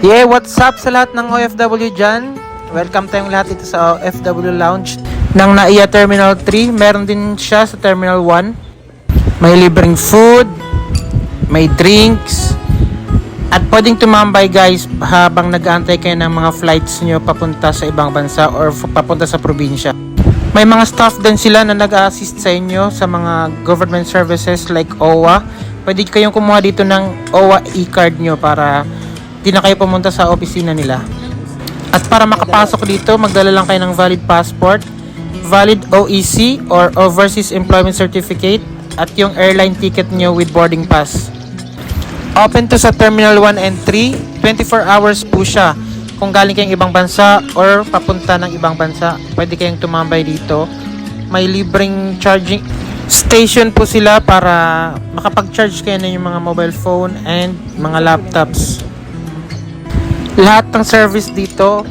Yeah, what's up sa lahat ng OFW dyan? Welcome tayong lahat dito sa OFW Lounge ng NAIA Terminal 3. Meron din siya sa Terminal 1. May libreng food, may drinks, at pwedeng tumambay guys habang nag-aantay kayo ng mga flights nyo papunta sa ibang bansa or papunta sa probinsya. May mga staff din sila na nag-assist sa inyo sa mga government services like OWA. Pwede kayong kumuha dito ng OWA e-card nyo para di na kayo pumunta sa opisina nila. At para makapasok dito, magdala lang kayo ng valid passport, valid OEC or Overseas Employment Certificate, at yung airline ticket nyo with boarding pass. Open to sa Terminal 1 and 3. 24 hours po siya. Kung galing kayong ibang bansa or papunta ng ibang bansa, pwede kayong tumambay dito. May libreng charging station po sila para makapag-charge kayo ng mga mobile phone and mga laptops. Lahat ng service dito,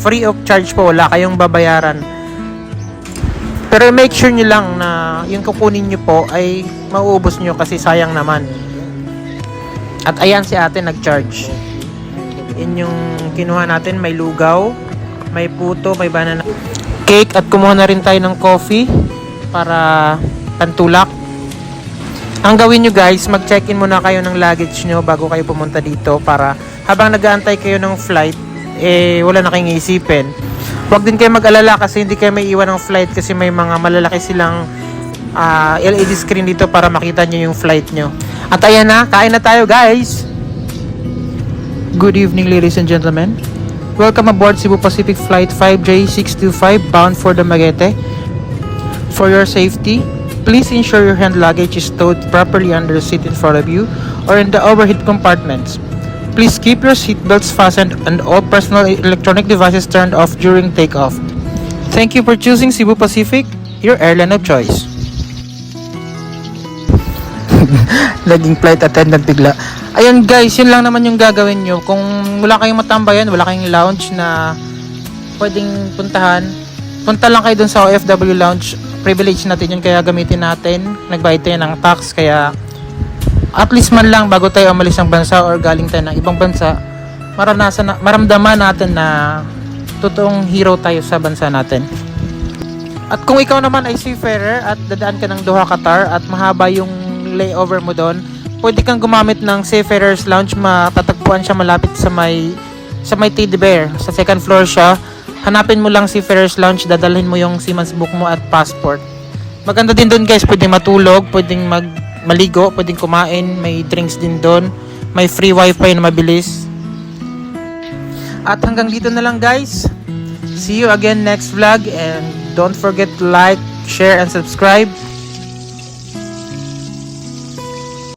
free of charge po. Wala kayong babayaran. Pero make sure nyo lang na yung kukunin nyo po ay mauubos nyo kasi sayang naman. At ayan si ate nag-charge. Yun yung kinuha natin. May lugaw, may puto, may banana cake at kumuha na rin tayo ng coffee para pantulak. Ang gawin nyo guys, mag-check-in muna kayo ng luggage nyo bago kayo pumunta dito para habang nag-aantay kayo ng flight, eh wala na kayong iisipin. Huwag din kayo mag-alala kasi hindi kayo may iwan ng flight kasi may mga malalaki silang ah, LED screen dito para makita nyo yung flight nyo. At ayan na, kain na tayo guys! Good evening ladies and gentlemen. Welcome aboard Cebu Pacific Flight 5J625 bound for Dumaguete. For your safety, please ensure your hand luggage is stowed properly under the seat in front of you or in the overhead compartments. Please keep your seatbelts fastened and all personal electronic devices turned off during takeoff. Thank you for choosing Cebu Pacific, your airline of choice. Naging flight attendant bigla. Ayun guys, yun lang naman yung gagawin nyo. Kung wala kayong matambayan, wala kayong lounge na pwedeng puntahan, punta lang kayo dun sa OFW lounge. Privilege natin yun, kaya gamitin natin. Nagbayad tayo ng tax, kaya at least man lang bago tayo umalis ng bansa or galing tayo ng ibang bansa, maranasan na, maramdaman natin na totoong hero tayo sa bansa natin. At kung ikaw naman ay seafarer at dadaan ka ng Doha, Qatar at mahaba yung layover mo doon, pwede kang gumamit ng Seafarers Lounge. Matatagpuan siya malapit sa may sa may Teddy Bear. Sa second floor siya. Hanapin mo lang Seafarers Lounge, dadalhin mo yung Siemens book mo at passport. Maganda din doon guys, pwedeng matulog, pwedeng mag maligo, pwedeng kumain, may drinks din doon, may free wifi na mabilis. At hanggang dito na lang guys. See you again next vlog and don't forget to like, share, and subscribe.